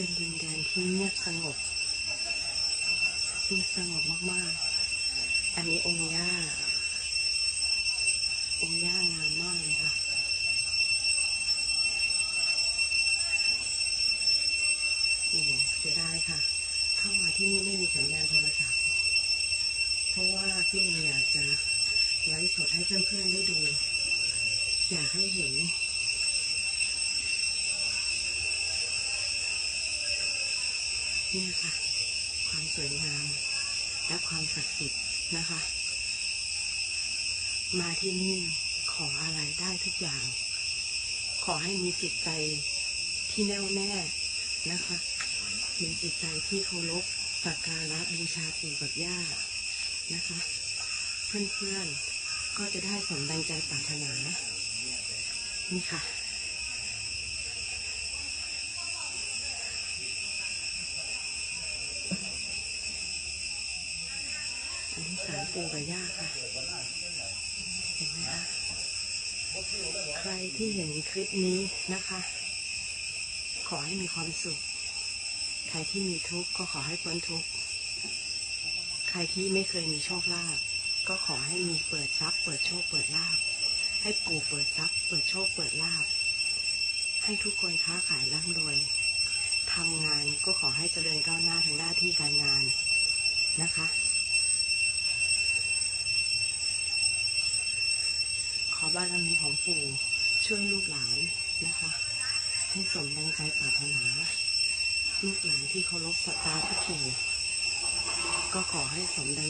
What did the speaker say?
เป็นดินแดนที่เงียบสงบเงียบสงบมากๆ อันนี้องค์ย่า องค์ย่างามมากเลยค่ะโอ้เสียดายค่ะ เข้ามาที่นี่ไม่มีสัญญาณโทรศัพท์ เพราะว่าพี่เมย์อยากจะไลฟ์สดให้เพื่อนๆได้ดู อยากให้เห็น เนี่ยค่ะ ความสวยงาม และความศักดิ์สิทธิ์นะคะ มาที่นี่ขออะไรได้ทุกอย่าง ขอให้มีจิตใจที่แน่วแน่นะคะ มีจิตใจที่เคารพสักการะบูชาปู่กับย่านะคะ เพื่อนๆก็จะได้สมดังใจปรารถนานี่ค่ะ อันนี้สารปู่กับย่าค่ะ เห็นไหมคะ ใครที่เห็นคลิปนี้นะคะ ขอให้มีความสุข ใครที่มีทุกข์ก็ขอให้พ้นทุกข์ ใครที่ไม่เคยมีโชคลาภก็ขอให้มีเปิดทรัพย์เปิดโชคเปิดลาภให้ปู่เปิดทรัพย์เปิดโชคเปิดลาภให้ทุกคนค้าขายร่ำรวยทำงานก็ขอให้เจริญก้าวหน้าทางหน้าที่การงานนะคะ ขอบารมีของปู่ช่วยลูกหลานนะคะ ให้สมดังใจปรารถนา ลูกหลานที่เคารพสัตตาที่ปู่ก็ขอให้สมดัง